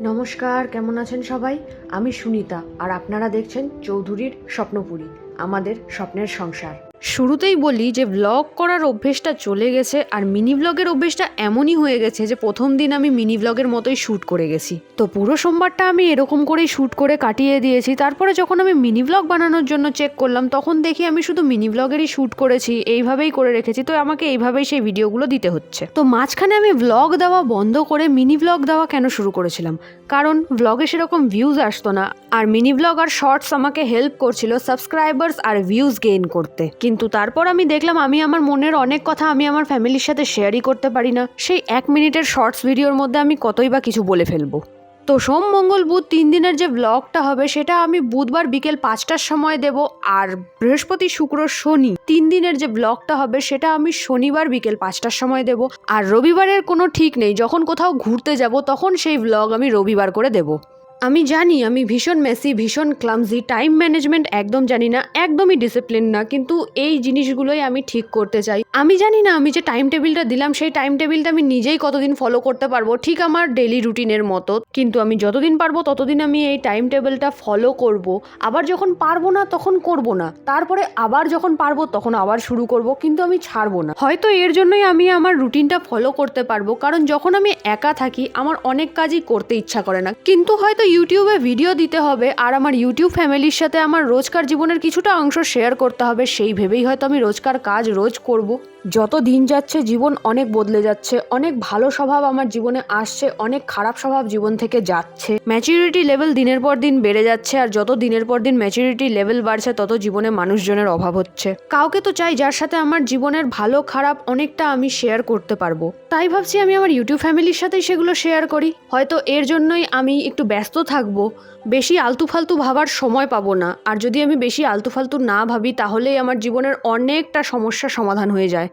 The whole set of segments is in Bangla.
নমস্কার কেমন আছেন সবাই? আমি সুনিতা আর আপনারা দেখছেন চৌধুরীর স্বপ্নপুরী আমাদের স্বপ্নের সংসার। শুরুতেই বলি যে ব্লগ করার অভ্যেসটা চলে গেছে আর মিনি ব্লগের অভ্যেসটা এমনই হয়ে গেছে যে প্রথম দিন আমি মিনি ব্লগের মতোই শ্যুট করে গেছি। তো পুরো সোমবারটা আমি এরকম করেই শ্যুট করে কাটিয়ে দিয়েছি। তারপরে যখন আমি মিনি ব্লগ বানানোর জন্য চেক করলাম, তখন দেখি আমি শুধু মিনি ব্লগেরই শ্যুট করেছি, এইভাবেই করে রেখেছি। তো আমাকে এইভাবেই সেই ভিডিওগুলো দিতে হচ্ছে। তো মাঝখানে আমি ব্লগ দেওয়া বন্ধ করে মিনি ব্লগ দেওয়া কেন শুরু করেছিলাম? কারণ ব্লগে সেরকম ভিউজ আসতো না। আর মিনি ব্লগ আর শর্টস আমাকে হেল্প করছিল সাবস্ক্রাইবার্স আর ভিউজ গেইন করতে। কিন্তু তারপর আমি দেখলাম আমি আমার মনের অনেক কথা আমি আমার ফ্যামিলির সাথে শেয়ারই করতে পারি না। সেই এক মিনিটের শর্টস ভিডিওর মধ্যে আমি কতই বা কিছু বলে ফেলব। তো সোম, মঙ্গল, বুধ তিন দিনের যে ব্লগটা হবে সেটা আমি বুধবার বিকেল পাঁচটার সময় দেব আর বৃহস্পতি, শুক্র, শনি তিন দিনের যে ব্লগটা হবে সেটা আমি শনিবার বিকেল পাঁচটার সময় দেব আর রবিবারের কোনো ঠিক নেই। যখন কোথাও ঘুরতে যাব তখন সেই ব্লগ আমি রবিবার করে দেব। আমি জানি, আমি ভীষণ মেসি ভীষণ ক্লামজি টাইম ম্যানেজমেন্ট একদম জানি না, একদমই ডিসিপ্লিন না, কিন্তু এই জিনিসগুলোই আমি ঠিক করতে চাই। আমি জানি না, আমি যে টাইম টেবিলটা দিলাম, সেই টাইম টেবিলটা আমি নিজেই কতদিন ফলো করতে পারব, ঠিক আমার ডেলি রুটিনের মতো। কিন্তু আমি যতদিন পারব, ততদিন আমি এই টাইম টেবিলটা ফলো করব। আবার যখন পারব না, তখন করব না। তারপরে আবার যখন পারব, তখন আবার শুরু করব, কিন্তু আমি ছাড়বো না। হয়তো এর জন্যই আমি আমার রুটিনটা ফলো করতে পারব, কারণ যখন আমি একা থাকি, আমার অনেক কাজই করতে ইচ্ছা করে না। কিন্তু হয়তো ইউটিউবে ভিডিও দিতে হবে আর আমার ইউটিউব ফ্যামিলির সাথে আমার রোজকার জীবনের কিছুটা অংশ শেয়ার করতে হবে, সেই ভেবেই হয়তো আমি রোজকার কাজ রোজ করব। যত দিন যাচ্ছে, জীবন অনেক বদলে যাচ্ছে, অনেক ভালো স্বভাব আমার জীবনে আসছে, অনেক খারাপ স্বভাব জীবন থেকে যাচ্ছে। ম্যাচুরিটি লেভেল দিনের পর দিন বেড়ে যাচ্ছে আর যত দিনের পর দিন ম্যাচুরিটি লেভেল বাড়ছে, তত জীবনে মানুষজনের অভাব হচ্ছে। কাউকে তো চাই যার সাথে আমার জীবনের ভালো, খারাপ অনেকটা আমি শেয়ার করতে পারব। তাই ভাবছি আমি আমার ইউটিউব ফ্যামিলির সাথেই সেগুলো শেয়ার করি। হয়তো এর জন্যই আমি একটু ব্যস্ত থাকব, বেশি আলতু ফালতু ভাবার সময় পাবো না। আর যদি আমি বেশি আলতু ফালতু না ভাবি, তাহলেই আমার জীবনের অনেকটা সমস্যা সমাধান হয়ে যায়।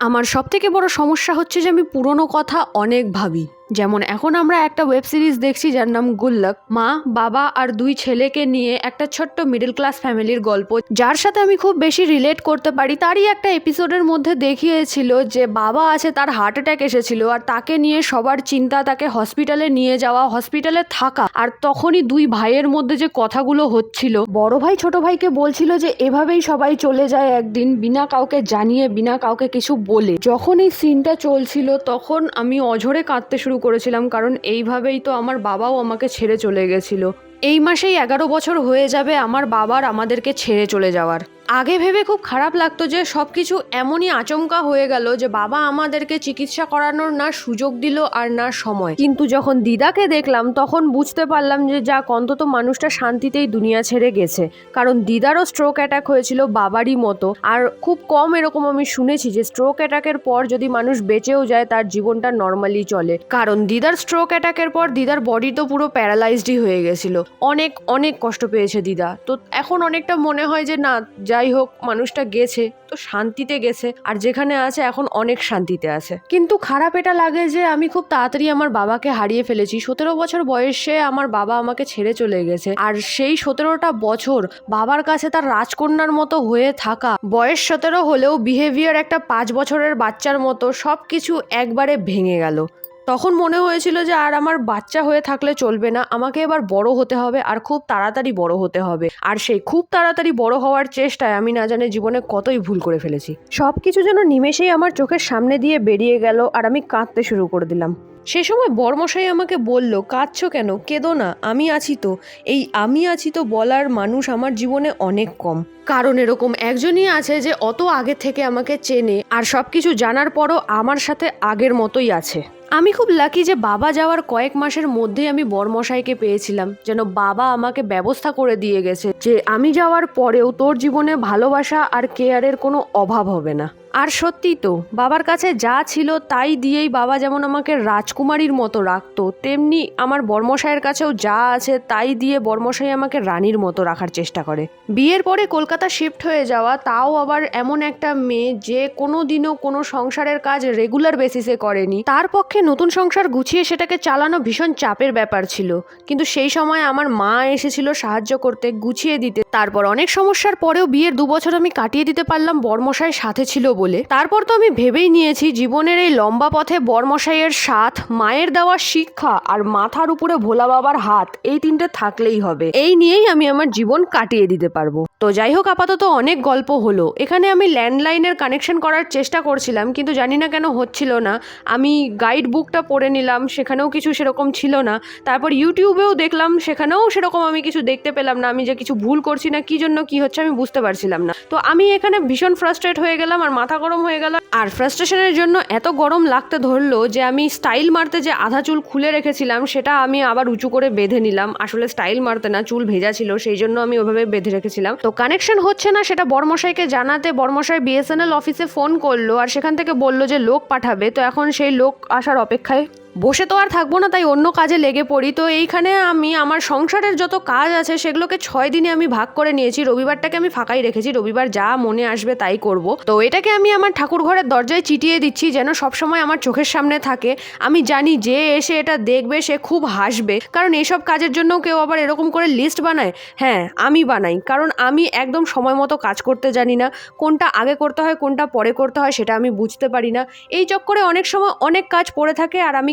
আমার সবথেকে বড় সমস্যা হচ্ছে যে আমি পুরনো কথা অনেক ভাবি। যেমন এখন আমরা একটা ওয়েব সিরিজ দেখছি যার নাম গুল্লাক মা, বাবা আর দুই ছেলেকে নিয়ে একটা ছোট্ট মিডল ক্লাস ফ্যামিলির গল্প। যার সাথে আমি খুব বেশি রিলেট করতে পারি, তারই একটা এপিসোডের মধ্যে দেখিয়েছিল যে বাবা আছে, তার হার্ট অ্যাটাক এসেছিল আর তাকে নিয়ে সবার চিন্তা, তাকে হসপিটালে নিয়ে যাওয়া হসপিটালে থাকা আর তখনই দুই ভাইয়ের মধ্যে যে কথাগুলো হচ্ছিল। বড় ভাই ছোট ভাইকে বলছিল যে এভাবেই সবাই চলে যায় একদিন, বিনা কাউকে জানিয়ে, বিনা কাউকে কিছু বলে। যখন এই সিনটা চলছিল, তখন আমি অঝরে কাঁদতে শুরু করেছিলাম, কারণ এইভাবেই তো আমার বাবাও আমাকে ছেড়ে চলে গেছিল। এই মাসেই এগারো বছর হয়ে যাবে আমার বাবার আমাদেরকে ছেড়ে চলে যাওয়ার। আগে ভেবে খুব খারাপ লাগতো যে সব কিছু এমনই আচমকা হয়ে গেল যে বাবা আমাদেরকে চিকিৎসা করানোর না সুযোগ দিল আর না সময়। কিন্তু যখন দিদাকে দেখলাম, তখন বুঝতে পারলাম যে যাক, অন্তত মানুষটা শান্তিতেই দুনিয়া ছেড়ে গেছে। কারণ দিদারও স্ট্রোক অ্যাটাক হয়েছিল বাবারই মতো। আর খুব কম এরকম আমি শুনেছি যে স্ট্রোক অ্যাটাকের পর যদি মানুষ বেঁচেও যায়, তার জীবনটা নর্মালি চলে। কারণ দিদার স্ট্রোক অ্যাটাকের পর দিদার বডি তো পুরো প্যারালাইজডই হয়ে গেছিল। অনেক অনেক কষ্ট পেয়েছে দিদা। তো এখন অনেকটা মনে হয় যে না যাই হোক, মানুষটা গেছে, তো শান্তিতে গেছে, আর যেখানে আছে এখন অনেক শান্তিতে আছে। কিন্তু খারাপ এটা লাগে যে আমি খুব তাড়াতাড়ি আমার বাবাকে হারিয়ে ফেলেছি। সতেরো বছর বয়সে আমার বাবা আমাকে ছেড়ে চলে গেছে। আর সেই সতেরোটা বছর বাবার কাছে তার রাজকন্যার মতো হয়ে থাকা, বয়স সতেরো হলেও বিহেভিয়ার একটা পাঁচ বছরের বাচ্চার মতো সব কিছু একবারে ভেঙে গেল। তখন মনে হয়েছিল যে আর আমার বাচ্চা হয়ে থাকলে চলবে না, আমাকে এবার বড় হতে হবে আর খুব তাড়াতাড়ি বড় হতে হবে। আর সেই খুব তাড়াতাড়ি বড় হওয়ার চেষ্টায় আমি না জানি জীবনে কতই ভুল করে ফেলেছি। সব কিছু যেন নিমেষেই আমার চোখের সামনে দিয়ে বেরিয়ে গেল আর আমি কাঁদতে শুরু করে দিলাম। সে সময় বর্মশাই আমাকে বলল, কাঁদছ কেন? কেঁদো না, আমি আছি তো। এই আমি আছি তো বলার মানুষ আমার জীবনে অনেক কম। কারণ এরকম একজনই আছে যে অত আগে থেকে আমাকে চেনে আর সব কিছু জানার পরও আমার সাথে আগের মতোই আছে। আমি খুব লাকি যে বাবা যাওয়ার কয়েক মাসের মধ্যেই আমি বরমশাইকে পেয়েছিলাম, যেন বাবা আমাকে ব্যবস্থা করে দিয়ে গেছে যে আমি যাওয়ার পরেও তোর জীবনে ভালোবাসা আর কেয়ারের কোনো অভাব হবে না। আর সত্যি তো, বাবার কাছে যা ছিল তাই দিয়েই বাবা যেমন আমাকে রাজকুমারীর মতো রাখতো, তেমনি আমার বর্মশাইয়ের কাছেও যা আছে তাই দিয়ে বর্মশাই আমাকে রানীর মতো রাখার চেষ্টা করে। বিয়ের পরে কলকাতা শিফট হয়ে যাওয়া তাও আবার এমন একটা মেয়ে যে কোনো দিনও কোনো সংসারের কাজ রেগুলার বেসিসে করেনি। তার পক্ষে নতুন সংসার গুছিয়ে সেটাকে চালানো ভীষণ চাপের ব্যাপার ছিল, কিন্তু সেই সময় আমার মা এসেছিল সাহায্য করতে, গুছিয়ে দিতে। তারপর অনেক সমস্যার পরেও বিয়ের দু বছর আমি কাটিয়ে দিতে পারলাম, বর্মশাই সাথে ছিল বলে। বলে। তারপর তো আমি ভেবেই নিয়েছি জীবনের এই লম্বা পথে বর্মশাইয়ের সাথ, মায়ের দেওয়া শিক্ষা আর মাথার উপরে ভোলা বাবার হাত, এই তিনটে থাকলেই হবে। এই নিয়েই আমি আমার জীবন কাটিয়ে দিতে পারব। তো যাই হোক, আপাতত অনেক গল্প হলো। এখানে আমি ল্যান্ডলাইনের কানেকশন করার চেষ্টা করছিলাম, কিন্তু জানি না কেন হচ্ছিল না। আমি গাইড বুকটা পড়ে নিলাম, সেখানেও কিছু সেরকম ছিল না। তারপর ইউটিউবেও দেখলাম, সেখানেও সেরকম আমি কিছু দেখতে পেলাম না। আমি যে কিছু ভুল করছি না, কি জন্য কি হচ্ছে আমি বুঝতে পারছিলাম না। তো আমি এখানে ভীষণ ফ্রাস্ট্রেট হয়ে গেলাম আর মাথা গরম হয়ে গেল। আর ফ্রাস্ট্রেশনের জন্য এত গরম লাগতে ধরলো যে আমি স্টাইল মারতে যে আধা চুল খুলে রেখেছিলাম, সেটা আমি আবার উঁচু করে বেঁধে নিলাম। আসলে স্টাইল মারতে না, চুল ভেজা ছিল, সেই জন্য আমি ওভাবে বেঁধে রেখেছিলাম। তো কানেকশন হচ্ছে না, সেটা বর্মশাইকে জানাতে বর্মশাই বিএসএনএল অফিসে ফোন করল আর সেখান থেকে বলল যে লোক পাঠাবে। তো এখন সেই লোক আসার অপেক্ষায় বসে তো আর থাকব না, তাই অন্য কাজে লেগে পড়ি। তো এইখানে আমি, আমার সংসারের যত কাজ আছে, সেগুলোকে ছয় দিনে আমি ভাগ করে নিয়েছি। রবিবারটাকে আমি ফাঁকাই রেখেছি। রবিবার যা মনে আসবে তাই করব। তো এটাকে আমি আমার ঠাকুর ঘরের দরজায় চিটিয়ে দিচ্ছি, যেন সবসময় আমার চোখের সামনে থাকে। আমি জানি যে এসে এটা দেখবে, সে খুব হাসবে। কারণ এইসব কাজের জন্য কেউ আবার এরকম করে লিস্ট বানায়? হ্যাঁ আমি বানাই। কারণ আমি একদম সময় মতো কাজ করতে জানি না। কোনটা আগে করতে হয়, কোনটা পরে করতে হয়, সেটা আমি বুঝতে পারি না। এই চক্করে অনেক সময় অনেক কাজ পড়ে থাকে, আর আমি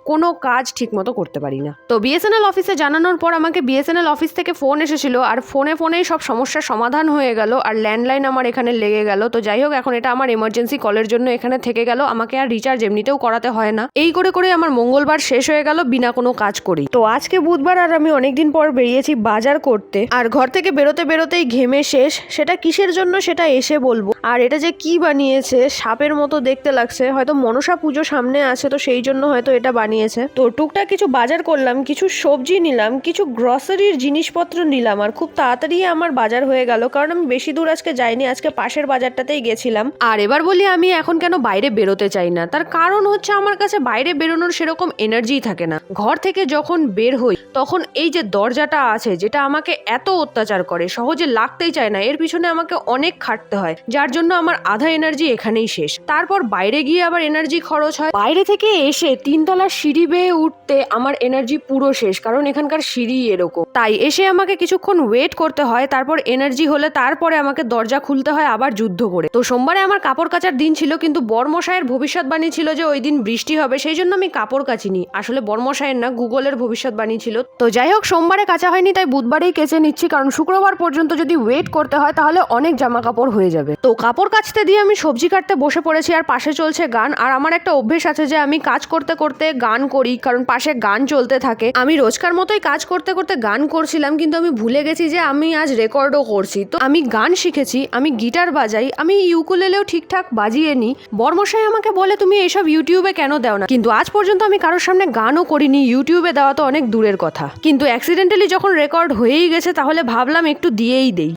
কোনো কাজ ঠিকমতো করতে পারি না। তো বিএসএনএল অফিসে জানানোর পর আমাকে বিএসএনএল অফিস থেকে ফোন এসেছিল আর ফোনে ফোনেই সব সমস্যার সমাধান হয়ে গেল আর ল্যান্ডলাইন আমার এখানে লেগে গেল। তো যাই হোক, এখন এটা আমার এমার্জেন্সি কলের জন্য এখানে থেকে গেল। আমাকে আর রিচার্জ এমনিতেও করাতে হয় না। এই করে করে আমার মঙ্গলবার শেষ হয়ে গেল বিনা কোনো কাজ করি তো আজকে বুধবার আর আমি অনেকদিন পর বেরিয়েছি বাজার করতে। আর ঘর থেকে বেরোতে বেরোতেই ঘেমে শেষ। সেটা কিসের জন্য সেটা এসে বলব। আর এটা যে কি বানিয়েছে, সাপের মতো দেখতে লাগছে। হয়তো মনসা পুজো সামনে আছে, তো সেই জন্য হয়তো এটা বানিয়েছে। তো টুকটাক কিছু বাজার করলাম, কিছু সবজি নিলাম, কিছু গ্রসারির জিনিসপত্র নিলাম আর খুব তাড়াতাড়ি আমার বাজার হয়ে গেল কারণ আমি বেশি দূর আজকে যাইনি, আজকে পাশের বাজারটাতেই গেছিলাম। আর এবার বলি আমি এখন কেন বাইরে বেরোতে চাই না, তার কারণ হচ্ছে আমার কাছে বাইরে বেরোনোর সেরকম এনার্জিই থাকে না। ঘর থেকে যখন বের হই, তখন এই যে দরজাটা আছে, যেটা আমাকে এত অত্যাচার করে, সহজে লাগতেই চায় না, এর পিছনে আমাকে অনেক খাটতে হয়, যার জন্য আমার আধা এনার্জি এখানেই শেষ। তারপর বাইরে গিয়ে আবার এনার্জি খরচ হয়। বাইরে থেকে এসে তিনতলার সিঁড়ি বেয়ে উঠতে আমার এনার্জি পুরো শেষ, কারণ এখানকার সিঁড়ি এরকম। তাই এসে আমাকে কিছুক্ষণ ওয়েট করতে হয়, তারপর এনার্জি হলে তারপরে আমাকে দরজা খুলতে হয়, আবার যুদ্ধ করে। তো সোমবারে আমার কাপড় কাচার দিন ছিল, কিন্তু বর্মশায়ের ভবিষ্যৎবাণী ছিল যে ওই দিন বৃষ্টি হবে, সেই জন্য আমি কাপড় কাচিনি। আসলে বর্মশায়ের না, গুগলের ভবিষ্যৎবাণী ছিল। তো যাই হোক, সোমবারে কাচা হয়নি, তাই বুধবারেই কেচে নিচ্ছি, কারণ শুক্রবার পর্যন্ত যদি ওয়েট করতে হয়, তাহলে অনেক জামা কাপড় হয়ে যাবে। তো কাপড় কাচতে দিয়ে আমি সবজি কাটতে বসে পড়েছি, আর পাশে চলছে গান। আর আমার একটা অভ্যেস আছে যে আমি কাজ করতে করতে গান করি, কারণ পাশে গান চলতে থাকে। আমি রোজকার মতোই কাজ করতে করতে গান করছিলাম, কিন্তু আমি ভুলে গেছি যে আমি আজ রেকর্ডও করছি। তো আমি গান শিখেছি, আমি গিটার বাজাই, আমি ইউকুলেলেও ঠিকঠাক বাজিয়ে নি বর্মশাই আমাকে বলে, তুমি এইসব ইউটিউবে কেন দাও না? কিন্তু আজ পর্যন্ত আমি কারোর সামনে গানও করিনি, ইউটিউবে দেওয়া তো অনেক দূরের কথা। কিন্তু অ্যাক্সিডেন্টালি যখন রেকর্ড হয়েই গেছে, তাহলে ভাবলাম একটু দিয়েই দেই।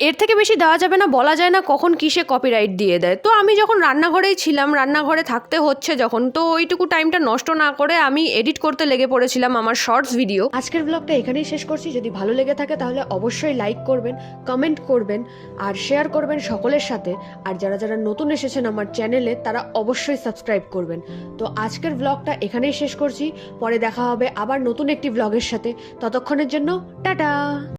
এর থেকে বেশি দেওয়া যাবে না, বলা যায় না কখন কিসে কপিরাইট দিয়ে দেয়। তো আমি যখন রান্নাঘরেই ছিলাম, রান্নাঘরে থাকতে হচ্ছে যখন, তো ওইটুকু টাইমটা নষ্ট না করে আমি এডিট করতে লেগে পড়েছিলাম আমার শর্টস ভিডিও আজকের ব্লগটা এখানেই শেষ করছি। যদি ভালো লেগে থাকে তাহলে অবশ্যই লাইক করবেন কমেন্ট করবেন, আর শেয়ার করবেন সকলের সাথে। আর যারা যারা নতুন এসেছেন আমার চ্যানেলে তারা অবশ্যই সাবস্ক্রাইব করবেন। তো আজকের ব্লগটা এখানেই শেষ করছি। পরে দেখা হবে আবার নতুন একটি ব্লগের সাথে। ততক্ষণের জন্য, টাটা!